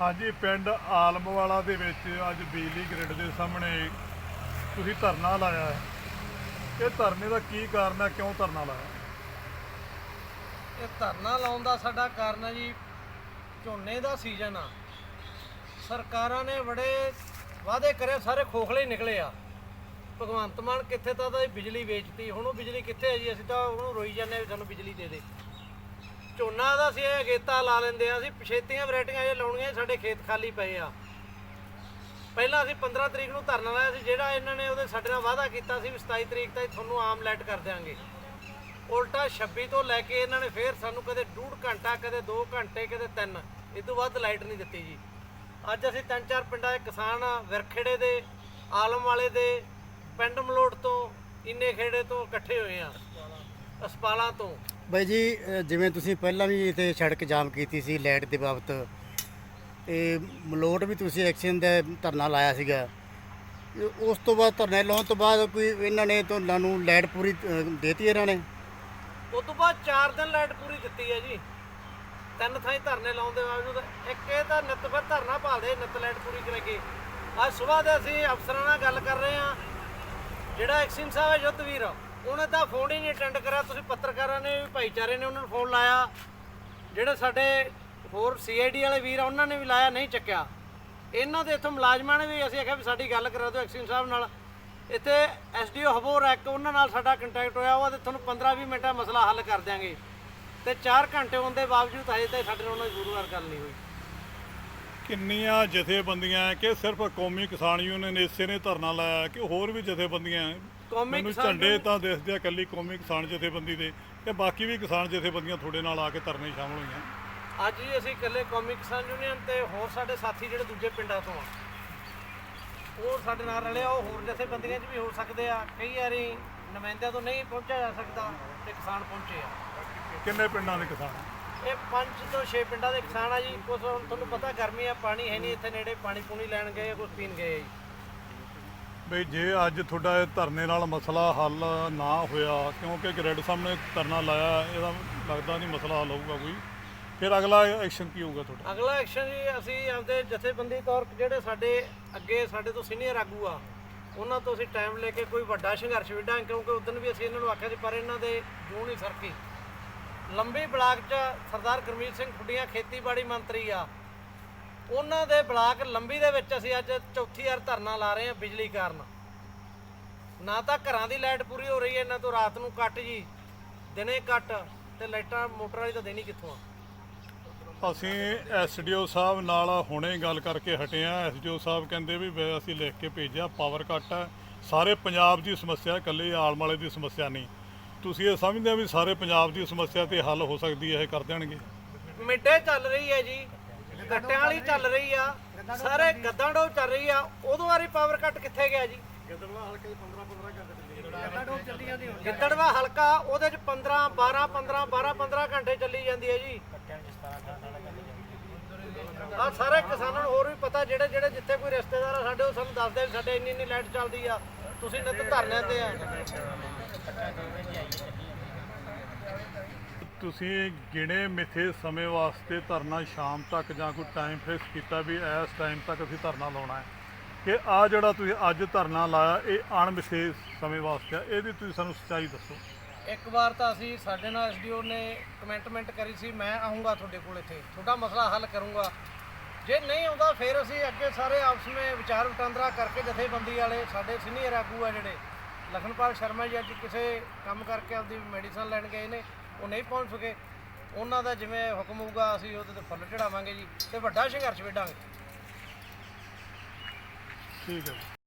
ਹਾਂਜੀ, ਪਿੰਡ ਆਲਮਵਾਲਾ ਦੇ ਵਿੱਚ ਅੱਜ ਬਿਜਲੀ ਗ੍ਰਿਡ ਦੇ ਸਾਹਮਣੇ ਤੁਸੀਂ ਧਰਨਾ ਲਾਇਆ ਹੈ। ਇਹ ਧਰਨੇ ਦਾ ਕੀ ਕਾਰਨ ਹੈ? ਕਿਉਂ ਧਰਨਾ ਲਾਇਆ? ਇਹ ਧਰਨਾ ਲਾਉਣ ਦਾ ਸਾਡਾ ਕਾਰਨ ਹੈ ਜੀ, ਝੋਨੇ ਦਾ ਸੀਜ਼ਨ ਆ। ਸਰਕਾਰਾਂ ਨੇ ਬੜੇ ਵਾਅਦੇ ਕਰੇ, ਸਾਰੇ ਖੋਖਲੇ ਹੀ ਨਿਕਲੇ ਆ। ਭਗਵੰਤ ਮਾਨ ਕਿੱਥੇ ਤਾਂ ਉਹਦੀ ਬਿਜਲੀ ਵੇਚਤੀ, ਹੁਣ ਉਹ ਬਿਜਲੀ ਕਿੱਥੇ ਹੈ ਜੀ? ਅਸੀਂ ਤਾਂ ਉਹਨੂੰ ਰੋਈ ਜਾਂਦੇ ਆ ਵੀ ਸਾਨੂੰ ਬਿਜਲੀ ਦੇ ਦੇ। ਝੋਨਾ ਦਾ ਅਸੀਂ ਇਹ ਅਗੇਤਾ ਲਾ ਲੈਂਦੇ ਆ ਅਸੀਂ ਪਛੇਤੀਆਂ ਵੈਰਾਈਟੀਆਂ ਜੇ ਲਾਉਣੀਆਂ ਸਾਡੇ ਖੇਤ ਖਾਲੀ ਪਏ ਆ। ਪਹਿਲਾਂ ਅਸੀਂ 15 ਤਰੀਕ ਨੂੰ ਧਰਨਾ ਲਾਇਆ ਸੀ, ਜਿਹੜਾ ਇਹਨਾਂ ਨੇ ਉਹਦੇ ਸਾਡੇ ਨਾਲ ਵਾਅਦਾ ਕੀਤਾ ਸੀ ਵੀ 27 ਤਰੀਕ ਤੱਕ ਤੁਹਾਨੂੰ ਆਮ ਲੈਟ ਕਰ ਦਿਆਂਗੇ। ਉਲਟਾ 26 ਤੋਂ ਲੈ ਕੇ ਇਹਨਾਂ ਨੇ ਫੇਰ ਸਾਨੂੰ ਕਦੇ ਡੂਢ ਘੰਟਾ, ਕਦੇ 2 ਘੰਟੇ, ਕਦੇ 3 ਇਸ ਤੋਂ ਵੱਧ ਲਾਈਟ ਨਹੀਂ ਦਿੱਤੀ ਜੀ। ਅੱਜ ਅਸੀਂ ਤਿੰਨ ਚਾਰ ਪਿੰਡਾਂ ਦੇ ਕਿਸਾਨ ਵਿਰਖੇੜੇ ਦੇ, ਆਲਮ ਵਾਲੇ ਦੇ, ਪਿੰਡ ਮਲੋਟ ਤੋਂ, ਇੰਨੇ ਖੇੜੇ ਤੋਂ ਇਕੱਠੇ ਹੋਏ ਆ। ਅਸਪਾਲਾਂ ਤੋਂ। ਬਾਈ ਜੀ ਜਿਵੇਂ ਤੁਸੀਂ ਪਹਿਲਾਂ ਵੀ ਇੱਥੇ ਸੜਕ ਜਾਮ ਕੀਤੀ ਸੀ, ਲਾਈਟ ਦੇ ਬਾਬਤ, ਤੇ ਮਲੋਟ ਵੀ ਤੁਸੀਂ ਐਕਸ਼ਨ ਦਾ ਧਰਨਾ ਲਾਇਆ ਸੀਗਾ। ਇਹ ਉਸ ਤੋਂ ਬਾਅਦ ਧਰਨੇ ਲਾਉਣ ਤੋਂ ਬਾਅਦ ਕੋਈ ਇਹਨਾਂ ਨੇ ਤੁਹਾਨੂੰ ਨੂੰ ਲਾਈਟ ਪੂਰੀ ਦੇਤੀ ਇਹਨਾਂ ਨੇ? ਉਸ ਤੋਂ ਬਾਅਦ 4 ਦਿਨ ਲਾਈਟ ਪੂਰੀ ਦਿੱਤੀ ਹੈ ਜੀ। ਤਿੰਨ ਥਾਈਂ ਧਰਨੇ ਲਾਉਣ ਦੇ ਬਾਵਜੂਦ ਇੱਕ ਇਹ ਤਾਂ ਨਿੱਤ ਫਿਰ ਧਰਨਾ ਭਾਲਦੇ ਨਿੱਤ ਲਾਈਟ ਪੂਰੀ ਕਰਾਂਗੇ ਅੱਜ ਸਵੇਰ ਦੇ ਅਸੀਂ ਅਫਸਰਾਂ ਨਾਲ ਗੱਲ ਕਰ ਰਹੇ ਹਾਂ। ਜਿਹੜਾ ਐਕਸਿਮ ਸਾਹਿਬ ਹੈ ਯੁੱਧਵੀਰ ਉਹਨੇ ਤਾਂ ਫੋਨ ਹੀ ਨਹੀਂ ਅਟੈਂਡ ਕਰਿਆ। ਤੁਸੀਂ ਪੱਤਰਕਾਰਾਂ ਨੇ ਵੀ, ਭਾਈਚਾਰੇ ਨੇ ਉਹਨਾਂ ਨੂੰ ਫੋਨ ਲਾਇਆ। ਜਿਹੜੇ ਸਾਡੇ ਹੋਰ ਸੀਆਈਡੀ ਵਾਲੇ ਵੀਰ ਆ, ਉਹਨਾਂ ਨੇ ਵੀ ਲਾਇਆ, ਨਹੀਂ ਚੱਕਿਆ। ਇਹਨਾਂ ਦੇ ਇੱਥੋਂ ਮੁਲਾਜ਼ਮਾਂ ਨੇ ਵੀ ਅਸੀਂ ਆਖਿਆ ਵੀ ਸਾਡੀ ਗੱਲ ਕਰਾ ਦਿਓ ਐਕਸਿਮ ਸਾਹਿਬ ਨਾਲ। ਇੱਥੇ ਐਸਡੀਓ ਹਬੋਰ ਇੱਕ ਉਹਨਾਂ ਨਾਲ ਸਾਡਾ ਕੰਟੈਕਟ ਹੋਇਆ ਉਹ ਤੇ ਤੁਹਾਨੂੰ 15-20 ਮਿੰਟਾਂ ਮਸਲਾ ਹੱਲ ਕਰ ਦਿਆਂਗੇ। ਤੇ 4 ਘੰਟੇ ਹੋਣ ਦੇ ਬਾਵਜੂਦ ਹਜੇ ਤਾਈਂ ਸਾਡੇ ਨਾਲ ਉਹਨਾਂ ਦੀ ਗੁਰੂਵਾਰ ਗੱਲ ਨਹੀਂ ਹੋਈ। ਕਿੰਨੀਆਂ ਜਥੇਬੰਦੀਆਂ ਕਿ ਸਿਰਫ ਕੌਮੀ ਕਿਸਾਨ ਯੂਨੀਅਨ ਇਸੇ ਨੇ ਧਰਨਾ ਲਾਇਆ ਕਿ ਹੋਰ ਵੀ ਜਥੇਬੰਦੀਆਂ? ਕੌਮੀ ਮੈਨੂੰ ਝੰਡੇ ਤਾਂ ਦਿਸਦੇ ਆ ਇਕੱਲੀ ਕੌਮੀ ਕਿਸਾਨ ਜਥੇਬੰਦੀ ਦੇ ਤੇ ਬਾਕੀ ਵੀ ਕਿਸਾਨ ਜਥੇਬੰਦੀਆਂ ਤੁਹਾਡੇ ਨਾਲ ਆ ਕੇ ਧਰਨੇ ਸ਼ਾਮਲ ਹੋਈਆਂ। ਅੱਜ ਹੀ ਅਸੀਂ ਇਕੱਲੇ ਕੌਮੀ ਕਿਸਾਨ ਯੂਨੀਅਨ ਤੇ ਹੋਰ ਸਾਡੇ ਸਾਥੀ ਜਿਹੜੇ ਦੂਜੇ ਪਿੰਡਾਂ ਤੋਂ ਆ। ਉਹ ਸਾਡੇ ਨਾਲ ਰਲੇ ਆ ਉਹ ਹੋਰ ਜਥੇਬੰਦੀਆਂ 'ਚ ਵੀ ਹੋ ਸਕਦੇ ਆ। ਕਈ ਵਾਰੀ ਨੁਮਾਇੰਦਿਆਂ ਤੋਂ ਨਹੀਂ ਪਹੁੰਚਿਆ ਜਾ ਸਕਦਾ ਤੇ ਕਿਸਾਨ ਪਹੁੰਚੇ ਆ। ਕਿੰਨੇ ਪਿੰਡਾਂ ਦੇ ਕਿਸਾਨ? ਇਹ ਪੰਜ ਤੋਂ 6 ਪਿੰਡਾਂ ਦੇ ਕਿਸਾਨ ਆ ਜੀ। ਕੁਝ ਹੁਣ ਤੁਹਾਨੂੰ ਪਤਾ ਗਰਮੀ ਆ ਪਾਣੀ ਹੈ ਨਹੀਂ ਇੱਥੇ ਨੇੜੇ। ਪਾਣੀ ਪੂਣੀ ਲੈਣ ਗਏ ਕੁਝ ਪੀਣ ਗਏ ਆ ਜੀ। ਬਈ ਜੇ ਅੱਜ ਤੁਹਾਡਾ ਇਹ ਧਰਨੇ ਨਾਲ ਮਸਲਾ ਹੱਲ ਨਾ ਹੋਇਆ ਕਿਉਂਕਿ ਗ੍ਰਿਡ ਸਾਹਮਣੇ ਧਰਨਾ ਲਾਇਆ ਇਹਦਾ ਲੱਗਦਾ ਨਹੀਂ ਮਸਲਾ ਹੱਲ ਹੋਊਗਾ ਕੋਈ। ਫਿਰ ਅਗਲਾ ਐਕਸ਼ਨ ਕੀ ਹੋਊਗਾ ਤੁਹਾਡਾ? ਅਗਲਾ ਐਕਸ਼ਨ ਜੀ, ਅਸੀਂ ਆਪਦੇ ਜਥੇਬੰਦੀ ਤੌਰ ਜਿਹੜੇ ਸਾਡੇ ਅੱਗੇ ਸਾਡੇ ਤੋਂ ਸੀਨੀਅਰ ਆਗੂ ਆ, ਉਹਨਾਂ ਤੋਂ ਅਸੀਂ ਟਾਈਮ ਲੈ ਕੇ ਕੋਈ ਵੱਡਾ ਸੰਘਰਸ਼ ਵਿੱਢਾਂਗੇ ਕਿਉਂਕਿ ਉਦੋਂ ਵੀ ਅਸੀਂ ਇਹਨਾਂ ਨੂੰ ਆਖਿਆ ਸੀ, ਪਰ ਇਹਨਾਂ ਦੇ ਜੂਨ ਨਹੀਂ ਸਰਕੀ। ਲੰਬੀ ਬਲਾਕ 'ਚ ਸਰਦਾਰ ਗੁਰਮੀਤ ਸਿੰਘ ਖੁੱਡੀਆਂ ਖੇਤੀਬਾੜੀ ਮੰਤਰੀ ਆ। ਉਹਨਾਂ ਦੇ ਬਲਾਕ ਲੰਬੀ ਦੇ ਵਿੱਚ ਅਸੀਂ ਅੱਜ ਚੌਥੀ ਵਾਰ ਧਰਨਾ ਲਾ ਰਹੇ ਹਾਂ ਬਿਜਲੀ ਕਾਰਨ। ਨਾ ਤਾਂ ਘਰਾਂ ਦੀ ਲਾਈਟ ਪੂਰੀ ਹੋ ਰਹੀ ਹੈ, ਇਹਨਾਂ ਤੋਂ ਰਾਤ ਨੂੰ ਕੱਟ ਜੀ, ਦਿਨੇ ਕੱਟ, ਤੇ ਲਾਈਟਾਂ ਮੋਟਰਾਂ ਵਾਲੀ ਤਾਂ ਦੇਣੀ ਕਿੱਥੋਂ ਆ? ਅਸੀਂ ਐਸਡੀਓ ਸਾਹਿਬ ਨਾਲ ਹੁਣੇ ਗੱਲ ਕਰਕੇ ਹਟੇ ਆ ਐਸਡੀਓ ਸਾਹਿਬ ਕਹਿੰਦੇ ਵੀ ਵੈ- ਅਸੀਂ ਲਿਖ ਕੇ ਭੇਜਿਆ ਪਾਵਰ ਕੱਟ ਹੈ। ਸਾਰੇ ਪੰਜਾਬ ਦੀ ਸਮੱਸਿਆ ਇਕੱਲੇ ਆਲਮ ਵਾਲੇ ਦੀ ਸਮੱਸਿਆ ਨਹੀਂ। ਤੁਸੀਂ ਇਹ ਸਮਝਦੇ ਆ ਵੀ ਸਾਰੇ ਪੰਜਾਬ ਦੀ ਸਮੱਸਿਆ ਤੇ ਹੱਲ ਹੋ ਸਕਦੀ ਹੈ ਇਹ ਕਰ ਦੇਣਗੇ? ਮਿੱਡੇ ਚੱਲ ਰਹੀ ਹੈ ਜੀ। ਗੱਟਿਆਂ ਵਾਲੀ ਚੱਲ ਰਹੀ ਆ। ਸਾਰੇ ਗੱਦਾਂ ਡੋਬ ਚੱਲ ਰਹੀ ਆ। ਉਦੋਂ ਵਾਰੀ ਪਾਵਰ ਕੱਟ ਕਿੱਥੇ ਗਿਆ ਜੀ? ਗਿੱਦੜਵਾ ਹਲਕਾ ਉਹਦੇ ਚ 15 12 15 12 15 ਘੰਟੇ ਚੱਲੀ ਜਾਂਦੀ ਹੈ ਜੀ। ਆ ਸਾਰੇ ਕਿਸਾਨਾਂ ਨੂੰ ਹੋਰ ਵੀ ਪਤਾ, ਜਿਹੜੇ ਜਿਹੜੇ ਜਿੱਥੇ ਕੋਈ ਰਿਸ਼ਤੇਦਾਰ ਆ ਸਾਡੇ, ਉਹ ਸਾਨੂੰ ਦੱਸਦੇ ਵੀ ਸਾਡੇ ਇੰਨੀ ਇੰਨੀ ਲਾਈਟ ਚੱਲਦੀ ਆ। ਤੁਸੀਂ ਨਿੱਤ ਧਰਨਿਆਂ ਤੇ ਆ। ਤੁਸੀਂ ਗਿਣੇ ਮਿੱਥੇ ਸਮੇਂ ਵਾਸਤੇ ਧਰਨਾ ਸ਼ਾਮ ਤੱਕ ਜਾਂ ਕੋਈ ਟਾਈਮ ਫਿਕਸ ਕੀਤਾ ਵੀ ਇਸ ਟਾਈਮ ਤੱਕ ਅਸੀਂ ਧਰਨਾ ਲਾਉਣਾ ਹੈ। ਕਿ ਆ ਜਿਹੜਾ ਤੁਸੀਂ ਅੱਜ ਧਰਨਾ ਲਾਇਆ, ਇਹ ਅਣਮਿੱਥੇ ਸਮੇਂ ਵਾਸਤੇ ਆ। ਇਹਦੀ ਤੁਸੀਂ ਸਾਨੂੰ ਸੱਚਾਈ ਦੱਸੋ। ਇੱਕ ਵਾਰ ਤਾਂ ਅਸੀਂ ਸਾਡੇ ਨਾਲ ਐਸਡੀਓ ਨੇ ਕਮੈਂਟਮੈਂਟ ਕਰੀ ਸੀ, ਮੈਂ ਆਉਂਗਾ ਤੁਹਾਡੇ ਕੋਲ ਇੱਥੇ। ਤੁਹਾਡਾ ਮਸਲਾ ਹੱਲ ਕਰੂੰਗਾ। ਜੇ ਨਹੀਂ ਆਉਂਦਾ, ਫਿਰ ਅਸੀਂ ਅੱਗੇ ਸਾਰੇ ਆਪਸ ਵਿੱਚ ਵਿਚਾਰ ਵਟਾਂਦਰਾ ਕਰਕੇ ਜਥੇਬੰਦੀ ਵਾਲੇ, ਸਾਡੇ ਸੀਨੀਅਰ ਆਗੂ ਆ ਜਿਹੜੇ, ਲਖਨਪਾਲ ਸ਼ਰਮਾ ਜੀ ਅੱਜ ਕਿਸੇ ਕੰਮ ਕਰਕੇ ਆਪਦੀ ਮੈਡੀਸਨ ਲੈਣ ਗਏ ਨੇ, ਉਹ ਨਹੀਂ ਪਹੁੰਚ ਸਕੇ। ਉਹਨਾਂ ਦਾ ਜਿਵੇਂ ਹੁਕਮ ਹੋਊਗਾ, ਅਸੀਂ ਉਹਦੇ ਤੇ ਫੁੱਲ ਚੜਾਵਾਂਗੇ ਜੀ ਤੇ ਵੱਡਾ ਸੰਘਰਸ਼ ਵਿੱਢਾਂਗੇ। ਠੀਕ ਹੈ।